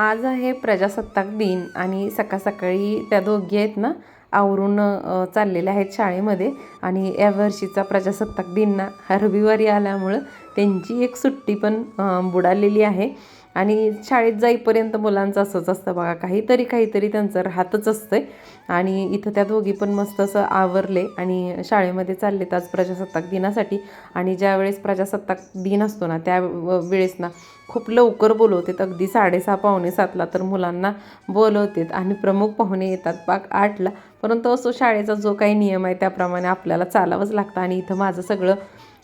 आज आहे प्रजासत्ताक दिन आणि सकाळ सकाळी त्या दोघी आहेत ना आवरून चाललेल्या आहेत शाळेमध्ये आणि या वर्षीचा प्रजासत्ताक दिन ना रविवारी आल्यामुळं त्यांची एक सुट्टी पण बुडालेली आहे. आणि शाळेत जाईपर्यंत मुलांचं असंच असतं बघा काहीतरी काहीतरी त्यांचं राहतच असतंय. आणि इथं त्या दोघी पण मस्त असं आवरले आणि शाळेमध्ये चाललेत आज प्रजासत्ताक दिनासाठी. आणि ज्यावेळेस प्रजासत्ताक दिन असतो ना त्या व- वेळेस ना खूप लवकर बोलवतात. अगदी साडेसहा पावणे सातला तर मुलांना बोलवतात. आणि प्रमुख पाहुणे येतात पाक आठला. परंतु असो शाळेचा जो काही नियम आहे त्याप्रमाणे आपल्याला चालावंच लागतं. आणि इथं माझं सगळं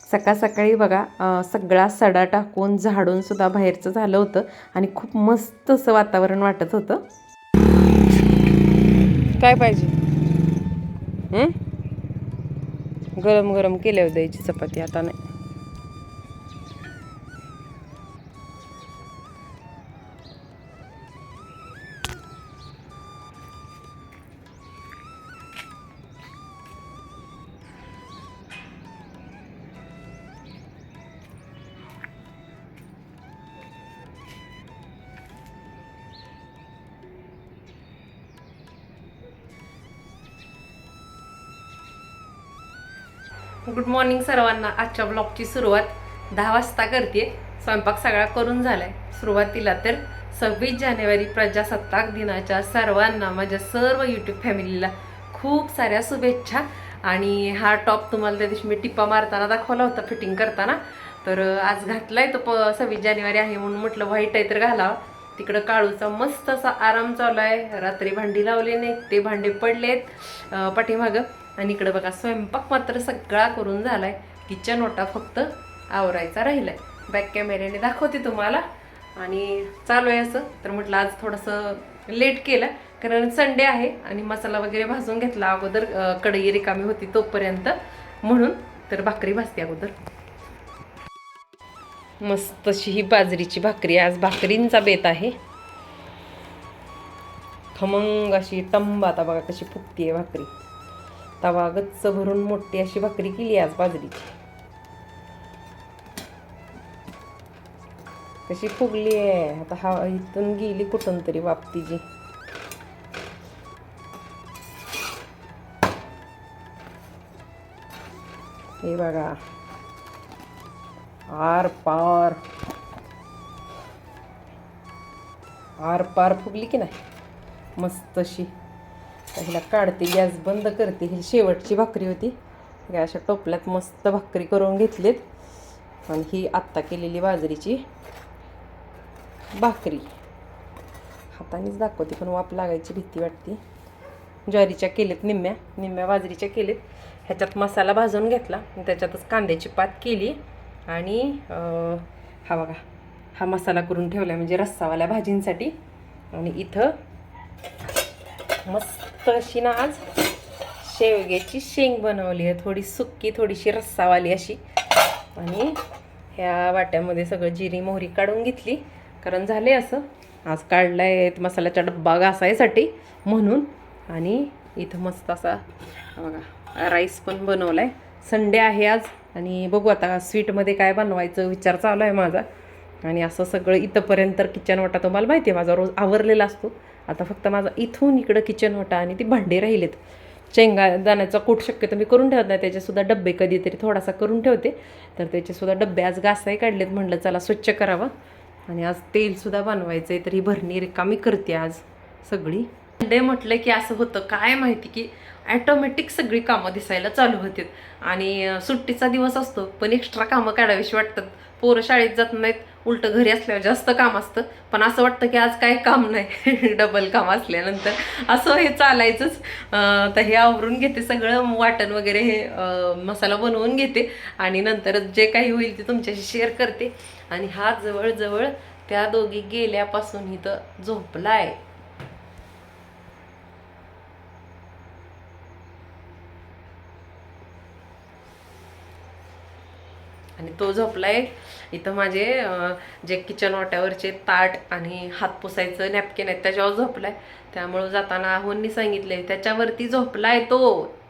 सकाळ सकाळी बघा सगळा सडा टाकून झाडून सुद्धा बाहेरचं झालं होतं आणि खूप मस्त असं वातावरण वाटत होतं. काय पाहिजे? गरम गरम केल्यावर द्यायची चपाती आता नाही. गुड मॉर्निंग सर्वांना. आजच्या ब्लॉगची सुरुवात दहा वाजता करते. स्वयंपाक सगळा करून झालाय. सुरुवातीला तर सव्वीस जानेवारी प्रजासत्ताक दिनाच्या सर्वांना माझ्या सर्व यूट्यूब फॅमिलीला खूप साऱ्या शुभेच्छा. आणि हा टॉप तुम्हाला त्या दिवशी मी टिप्पा मारताना दाखवला होता फिटिंग करताना. तर आज आज घातलाय तो प सव्वीस जानेवारी आहे म्हणून म्हटलं व्हाईट आहे तर घालावा. तिकडं काळूचा मस्त असा आराम चालू आहे. रात्री भांडी लावले नाहीत ते भांडे पडलेत. पाठीमागं आणि इकडं बघा स्वयंपाक मात्र सगळा करून झालाय. किचन ओटा फक्त आवरायचा राहिलाय. बॅक कॅमेऱ्याने दाखवते तुम्हाला. आणि चालू आहे असं. तर म्हटलं आज थोडंसं लेट केलं कारण संडे आहे आणि मसाला वगैरे भाजून घेतला अगोदर कढई रिकामी होती तोपर्यंत. म्हणून तर भाकरी भाजते अगोदर. मस्त अशी ही बाजरीची भाकरी. आज भाकरींचा बेत आहे. खमंग अशी टंब आता बघा कशी आहे भाकरी. तवा गच्च भरून मोठी अशी भाकरी केली आज बाजरीची. कशी फुगली आहे. आता हा इथून गेली कुठून तरी बाबतीची हे बघा. आर पार. आर पार फुगली की नाही? मस्त अशी. आता हिला काढते गॅस बंद करते. ही शेवटची भाकरी होती. अशा टोपल्यात मस्त भाकरी करून घेतलीत. आणि ही आत्ता केलेली बाजरीची भाकरी. हातानेच दाखवते पण वाप लागायची भीती वाटते. ज्वारीच्या केलेत निम्म्या निम्म्या बाजरीच्या केलेत. ह्याच्यात मसाला भाजून घेतला. आणि त्याच्यातच कांद्याची पात केली. आणि हा बघा हा मसाला करून ठेवला म्हणजे रस्सावाल्या भाजींसाठी. आणि इथं मस्त अशी ना आज शेवग्याची शेंग बनवली आहे. थोडी सुक्की थोडीशी रस्सावाली अशी. आणि ह्या वाट्यामध्ये सगळं जिरी मोहरी काढून घेतली. कारण झाले असं. आज काढलाय मसाल्याचा डब्बा घासायसाठी म्हणून. आणि इथं मस्त असा बघा राईस पण बनवला आहे संडे आहे आज. आणि बघू आता स्वीटमध्ये काय बनवायचं विचार चालू आहे माझा. आणि असं सगळं इथंपर्यंत किचन वाटा तुम्हाला माहिती आहे. माझा रोज आवरलेला असतो. आता फक्त माझा इथून इकडं किचन वाटा आणि ती भांडे राहिलेत. शेंगादाण्याचा कूट शक्यतो मी करून ठेवत नाही. त्याचेसुद्धा डब्बे कधीतरी थोडासा करून ठेवते. तर त्याचेसुद्धा डब्बे आज घासाही काढलेत. म्हटलं चला स्वच्छ करावं. आणि आज तेलसुद्धा बनवायचं आहे तर ही भरणी रिकामी करते आज सगळी. डे म्हटलं की असं होतं. काय माहिती की ॲटोमॅटिक सगळी कामं दिसायला चालू होतात. आणि सुट्टीचा दिवस असतो. पण एक्स्ट्रा कामं काढावीशी वाटतात. पोरं शाळेत जात नाहीत. उलटं घरी असल्यावर जास्त काम असतं. पण असं वाटतं की आज काय काम नाही डबल काम असल्यानंतर. असं हे चालायचंच. तर हे आवरून घेते सगळं वाटण वगैरे हे मसाला बनवून घेते. आणि नंतर जे काही होईल ते तुमच्याशी शेअर करते. आणि हा जवळजवळ त्या दोघी गेल्यापासून इथं झोपलाय. आणि तो झोपलाय. इथं माझे जे किचन वाट्यावरचे ताट आणि हात पुसायचं नॅपकिन आहेत त्याच्यावर झोपलाय. त्यामुळं जाताना आहोंनी सांगितले त्याच्यावरती झोपलाय तो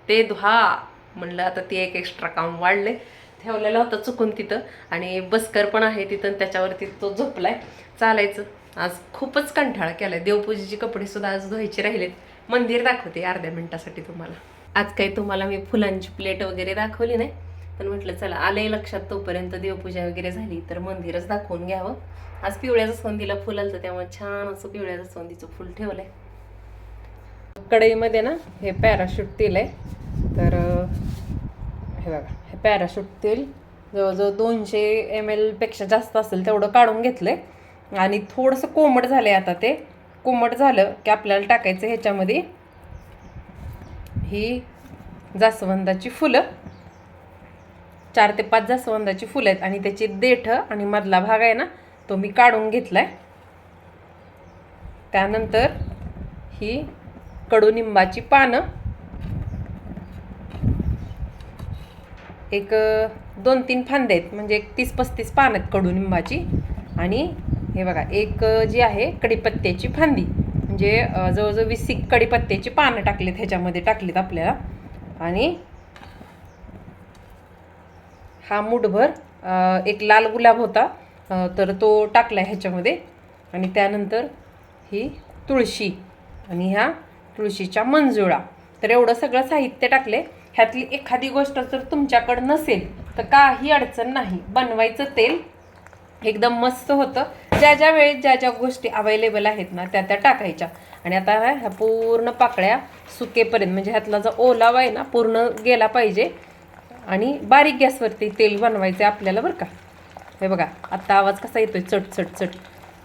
ते धुवा. म्हणलं आता ते एक एक्स्ट्रा काम वाढले ठेवलेलं होतं चुकून तिथं. आणि बसकर पण आहे तिथं त्याच्यावरती तो झोपलाय. चालायचं. आज खूपच कंठाळा केलाय. देवपूजेचे कपडे सुद्धा आज धुवायचे राहिलेत. मंदिर दाखवते अर्ध्या मिनिटासाठी तुम्हाला. आज काही तुम्हाला मी फुलांची प्लेट वगैरे दाखवली नाही. पण म्हटलं चला आलंय लक्षात तोपर्यंत देवपूजा वगैरे झाली तर मंदिरच दाखवून घ्यावं. आज पिवळ्या जास्वंदीला फुल आलं त्यामुळे छान असं पिवळ्या जास्वंदीचं फुल ठेवलंय. कढईमध्ये ना हे पॅराशूट तेल आहे तर हे बघा हे पॅराशूट तेल. जवळजवळ दोनशे एम एलपेक्षा जास्त असेल तेवढं काढून घेतलं आहे आणि थोडंसं कोमट झालं आहे आता ते. कोमट झालं की आपल्याला टाकायचं ह्याच्यामध्ये ही जास्वंदाची फुलं. चार ते पाच जास्वंदाची फुलं आहेत आणि त्याची देठ आणि मधला भाग आहे ना तो मी काढून घेतला आहे त्यानंतर ही कडुनिंबाची पानं. एक दोन तीन फांदे आहेत म्हणजे एक तीस पस्तीस पानं आहेत कडुनिंबाची. आणि हे बघा एक जी आहे कडीपत्त्याची फांदी. म्हणजे जवळजवळ वीस कडीपत्त्याची पानं टाकलीत ह्याच्यामध्ये टाकलीत आपल्याला. आणि हा मुठभर एक लाल गुलाब होता तर तो टाकला ह्याच्यामध्ये. आणि त्यानंतर ही तुळशी आणि ह्या तुळशीच्या मंजुळा. तर एवढं सगळं साहित्य टाकले. ह्यातली एखादी गोष्ट जर तुमच्याकडं नसेल तर काही अडचण नाही. बनवायचं तेल एकदम मस्त होतं. ज्या ज्या वेळेत ज्या ज्या गोष्टी अवेलेबल आहेत ना त्या त्या टाकायच्या. आणि आता ह्या पूर्ण पाकळ्या सुकेपर्यंत म्हणजे ह्यातला जो ओलावा आहे ना पूर्ण गेला पाहिजे. आणि बारीक गॅसवरती तेल बनवायचं आहे आपल्याला बरं का. हे बघा आत्ता आवाज कसा येतोय? चट चट चट.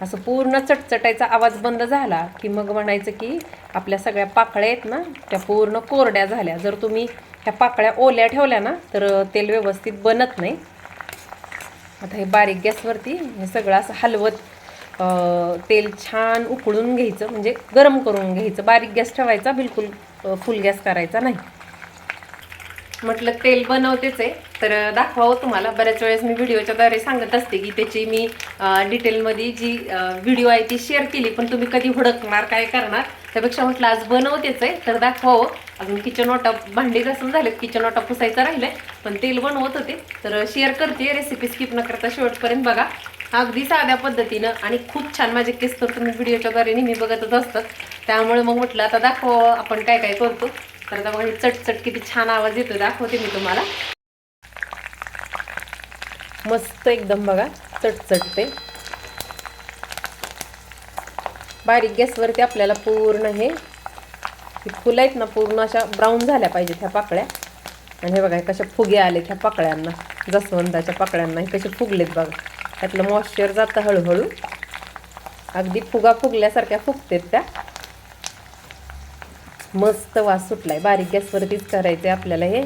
असं पूर्ण चटचटायचा आवाज बंद झाला की मग म्हणायचं की आपल्या सगळ्या पाकळ्या आहेत ना त्या पूर्ण कोरड्या झाल्या. जर तुम्ही ह्या पाकळ्या ओल्या ठेवल्या ना तर तेल व्यवस्थित बनत नाही. आता हे बारीक गॅसवरती हे सगळं असं हलवत तेल छान उकळून घ्यायचं. म्हणजे गरम करून घ्यायचं. बारीक गॅस ठेवायचा बिलकुल फुल गॅस करायचा नाही. म्हटलं तेल बनवतेच आहे. तर दाखवावं तुम्हाला. बऱ्याच वेळेस मी व्हिडिओच्या द्वारे सांगत असते की त्याची मी डिटेलमध्ये जी व्हिडिओ आहे ती शेअर केली पण तुम्ही कधी हुडकणार काय करणार त्यापेक्षा म्हटलं आज बनवतेच आहे. तर दाखवावं. अजून किचन ओटा भांडी घासून झालेत. किचन ओटा पुसायचा आहे पण तेल बनवत होते. तर शेअर करते. रेसिपी स्किप न करता शेवटपर्यंत बघा. अगदी साध्या पद्धतीनं आणि खूप छान माझे केस तर तुम्ही व्हिडिओच्या द्वारे नेहमी बघतच असतात. त्यामुळे मग म्हटलं आता दाखवावं आपण काय काय करतो. तर आता बघा हे चटचट किती छान आवाज येतो दाखवते मी तुम्हाला. मस्त एकदम बघा चटचटते बारीक गॅसवरती आपल्याला पूर्ण हे फुलं आहेत ना पूर्ण अशा ब्राऊन झाल्या पाहिजेत ह्या पाकळ्या. आणि हे बघा कशा फुगे आलेत ह्या पाकळ्यांना जसवंताच्या पाकळ्यांना हे कसे फुगलेत बघा. त्यातलं मॉइश्चर जातं हळूहळू. अगदी फुगा फुगल्यासारख्या फुगतेत त्या. मस्त वास सुटलाय. बारीक गॅसवरतीच आहे आपल्याला हे.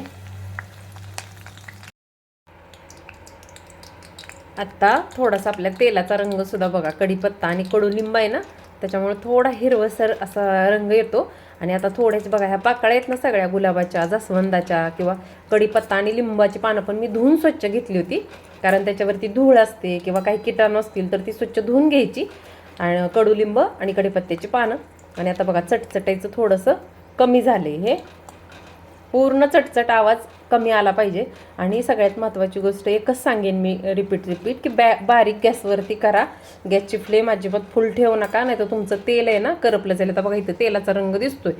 आत्ता थोडासा आपल्या तेलाचा रंग सुद्धा बघा. कढीपत्ता आणि कडुलिंब आहे ना? त्याच्यामुळे थोडा हिरवसर असा रंग येतो. आणि आता थोड्याच बघा ह्या पाकळ्या आहेत ना सगळ्या? गुलाबाच्या जास्वंदाच्या किंवा कढीपत्ता आणि लिंबाची पानं पण मी धुवून स्वच्छ घेतली होती. कारण त्याच्यावरती धूळ असते किंवा काही किटाणू असतील तर ती स्वच्छ धुवून घ्यायची. आणि कडुलिंब आणि कढीपत्त्याची पानं. आणि आता बघा चटचटायचं थोडंसं. कमी झाले हे. पूर्ण चटचट आवाज कमी आला पाहिजे. आणि सगळ्यात महत्त्वाची गोष्ट एकच सांगेन मी रिपीट रिपीट की बॅ बारीक गॅसवरती करा. गॅसची फ्लेम अजिबात फुल ठेवू नका नाही तर तुमचं तेल आहे ना करपलं जाईल. आता बघा इथं तेलाचा रंग दिसतोय.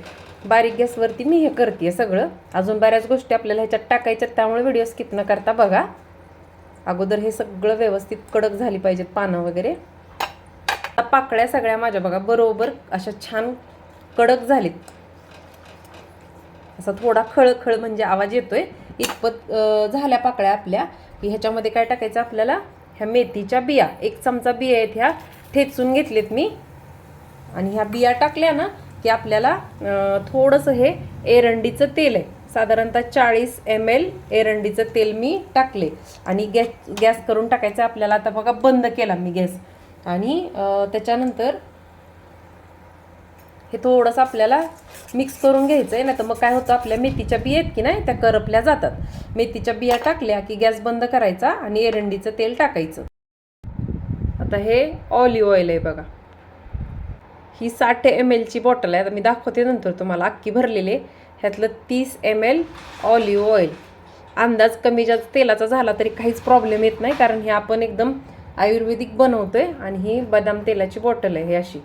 बारीक गॅसवरती मी हे करते सगळं. अजून बऱ्याच गोष्टी आपल्याला ह्याच्यात टाकायच्यात त्यामुळे व्हिडिओ स्किप न करता बघा. अगोदर हे सगळं व्यवस्थित कडक झाली पाहिजेत पानं वगैरे. आता पाकळ्या सगळ्या माझ्या बघा बरोबर अशा छान कडक झालीत. असा थोडा खळखळ म्हणजे आवाज येतोय. इतपत झाल्या पाकळ्या आपल्या की ह्याच्यामध्ये काय टाकायचं आपल्याला? ह्या मेथीच्या बिया. एक चमचा बिया आहेत ह्या. ठेचून घेतलेत मी. आणि ह्या बिया टाकल्या ना की आपल्याला थोडंसं हे एरंडीचं तेल आहे. साधारणतः चाळीस एम एल एरंडीचं तेल मी टाकले. आणि गॅस गॅस करून टाकायचं आपल्याला. आता बघा बंद केला मी गॅस. आणि त्याच्यानंतर हे थोडंसं आपल्याला मिक्स करून घ्यायचं आहे ना तर मग काय होतं आपल्या मेथीच्या बिया आहेत की नाही त्या करपल्या जातात. मेथीच्या बिया टाकल्या की गॅस बंद करायचा आणि एरंडीचं तेल टाकायचं. आता हे ऑलिव्ह ऑइल आहे बघा. ही साठ एम एलची बॉटल आहे. आता मी दाखवते नंतर तुम्हाला. अख्खी भरलेली आहे. ह्यातलं तीस एम एल ऑलिव्ह ऑइल अंदाज कमी जास्त तेलाचा झाला तरी काहीच प्रॉब्लेम येत नाही कारण हे आपण एकदम आयुर्वेदिक बनवतो आहे आणि ही बदाम तेलाची बॉटल आहे ही अशी.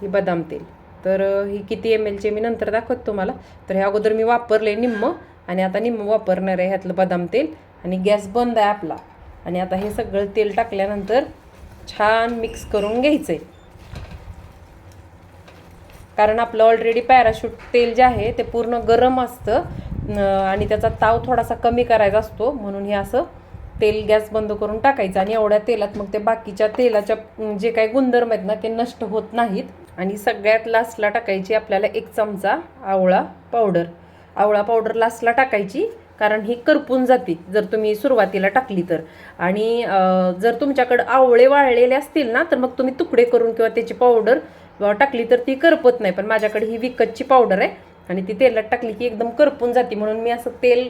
ही बदाम तेल. तर ही किती एम एलचे मी नंतर दाखवत तुम्हाला. तर हे अगोदर मी वापरले निम्म आणि आता निम्म वापरणार आहे ह्यातलं बदाम तेल. आणि गॅस बंद आहे आपला. आणि आता हे सगळं तेल टाकल्यानंतर छान मिक्स करून घ्यायचं आहे कारण आपलं ऑलरेडी पॅराशूट तेल जे आहे ते पूर्ण गरम असतं. आणि त्याचा ताव थोडासा कमी करायचा असतो. म्हणून हे असं तेल गॅस बंद करून टाकायचं. आणि एवढ्या तेलात मग ते बाकीच्या तेलाच्या जे काही गुणधर्म आहेत ना ते नष्ट होत नाहीत. आणि सगळ्यात लास्टला टाकायची आपल्याला एक चमचा आवळा पावडर आवळा पावडर लास्टला टाकायची कारण ही करपून जाते जर तुम्ही सुरुवातीला टाकली तर. आणि जर तुमच्याकडं आवळे वाळलेले असतील ना तर मग तुम्ही तुकडे करून किंवा त्याची पावडर टाकली तर ती करपत नाही. पण माझ्याकडे ही विकतची पावडर आहे आणि ती तेलात टाकली की एकदम करपून जाते. म्हणून मी असं तेल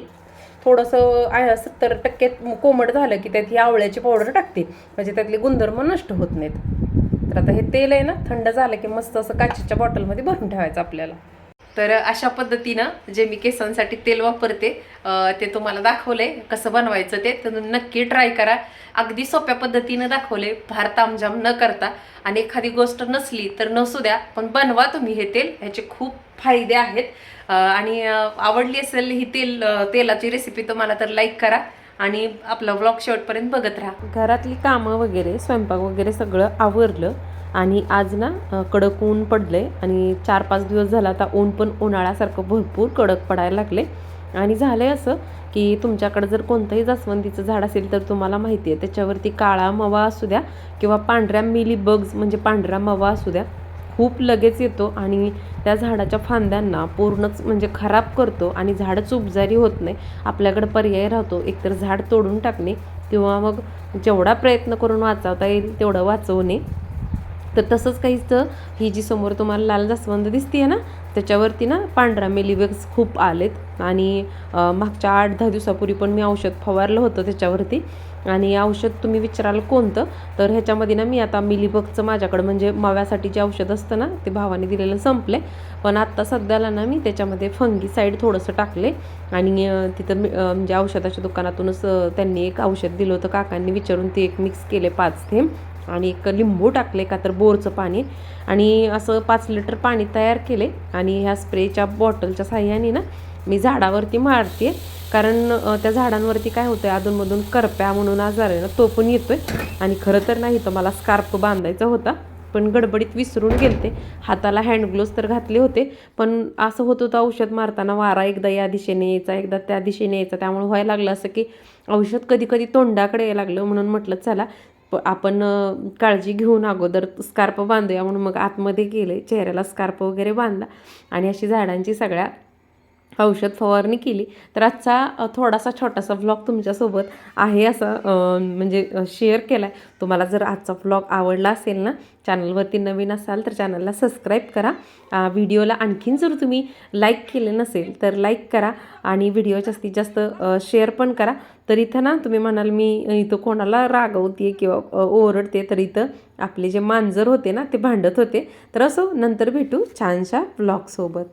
थोडंसं सत्तर टक्के कोमट झालं की त्यात ही आवळ्याची पावडर टाकते. म्हणजे त्यातले गुणधर्म नष्ट होत नाहीत. तर आता हे तेल आहे ना थंड झालं की मस्त असं काचेच्या बॉटलमध्ये भरून ठेवायचं आपल्याला. तर अशा पद्धतीनं जे मी केसांसाठी तेल वापरते ते तुम्हाला दाखवले कसं बनवायचं ते. तर तुम्ही नक्की ट्राय करा. अगदी सोप्या पद्धतीनं दाखवले फार तामझाम न करता. आणि एखादी गोष्ट नसली तर नसू द्या पण बनवा तुम्ही हे तेल. ह्याचे खूप फायदे आहेत. आणि आवडली असेल ही तेल तेलाची रेसिपी तुम्हाला तर लाईक करा. आणि आपला ब्लॉग शेवटपर्यंत बघत राहा. घरातली कामं वगैरे स्वयंपाक वगैरे सगळं आवरलं आणि आज ना कडक ऊन पडलंय आणि चार पाच दिवस झाला आता ऊन पण उन्हाळ्यासारखं भरपूर कडक पडायला लागले आणि झालं आहे असं की तुमच्याकडे जर कोणतंही जास्वंदीचं झाड असेल तर तुम्हाला माहिती आहे त्याच्यावरती काळा मवा असू द्या किंवा पांढऱ्या मिली बग्स म्हणजे पांढरा मवा असू द्या खूप लगेच येतो आणि त्या झाडाच्या फांद्यांना पूर्णच म्हणजे खराब करतो आणि झाडच उपजारी होत नाही. आपल्याकडे पर्याय राहतो. एकतर झाड तोडून टाकणे किंवा मग जेवढा प्रयत्न करून वाचवता येईल तेवढं वाचवणे. तर तसंच काहीच ही जी समोर तुम्हाला लाल जास्वंद दिसते ना त्याच्यावरती ना पांढरा मेलिवेक्स खूप आलेत. आणि मागच्या आठ दहा दिवसापूर्वी पण मी औषध फवारलं होतं त्याच्यावरती. आणि औषध तुम्ही विचाराल कोणतं? तर ह्याच्यामध्ये ना मी आता मिलीबगचं माझ्याकडं म्हणजे माव्यासाठी जे औषध असतं ना ते भावाने दिलेलं संपले पण आत्ता सध्याला ना मी त्याच्यामध्ये फंगी साईड थोडंसं टाकले आणि तिथं मी- म्हणजे औषधाच्या दुकानातूनच त्यांनी एक औषध दिलं होतं काकांनी विचारून ते एक मिक्स केले पाच थेंब. आणि एक लिंबू टाकले का तर बोरचं पाणी. आणि असं पाच लिटर पाणी तयार केले. आणि ह्या स्प्रेच्या बॉटलच्या साह्याने ना मी झाडावरती मारते. कारण त्या झाडांवरती काय होतं आहे अधूनमधून करप्या म्हणून आजार आहे ना तो पण येतो आहे आणि खरं तर नाही तर मला स्कार्फ बांधायचा होता. पण गडबडीत विसरून गेलते. हाताला हँडग्लोव्स तर घातले होते. पण असं होत होतं औषध मारताना वारा एकदा या दिशेने यायचा एकदा त्या दिशेने यायचा. त्यामुळे व्हायला लागलं असं की औषध कधी कधी तोंडाकडे यायला लागलं म्हणून म्हटलं चला प आपण काळजी घेऊन अगोदर स्कार्प बांधूया म्हणून मग आतमध्ये गेले चेहऱ्याला स्कार्प वगैरे बांधला आणि अशी झाडांची सगळ्या औषध फवारणी केली. तर आजचा थोडासा छोटासा व्लॉग तुमच्यासोबत आहे असा म्हणजे शेअर केला आहे तुम्हाला जर आजचा व्लॉग आवडला असेल ना चॅनलवरती नवीन असाल तर चॅनलला सबस्क्राईब करा. व्हिडिओला आणखीन जर तुम्ही लाईक केले नसेल तर लाईक करा आणि व्हिडिओ जास्तीत जास्त शेअर पण करा. तर इथं ना तुम्ही म्हणाल मी इथं कोणाला रागवते किंवा ओरडते तर इथं आपले जे मांजर होते ना ते भांडत होते. तर असो नंतर भेटू छानशा व्लॉगसोबत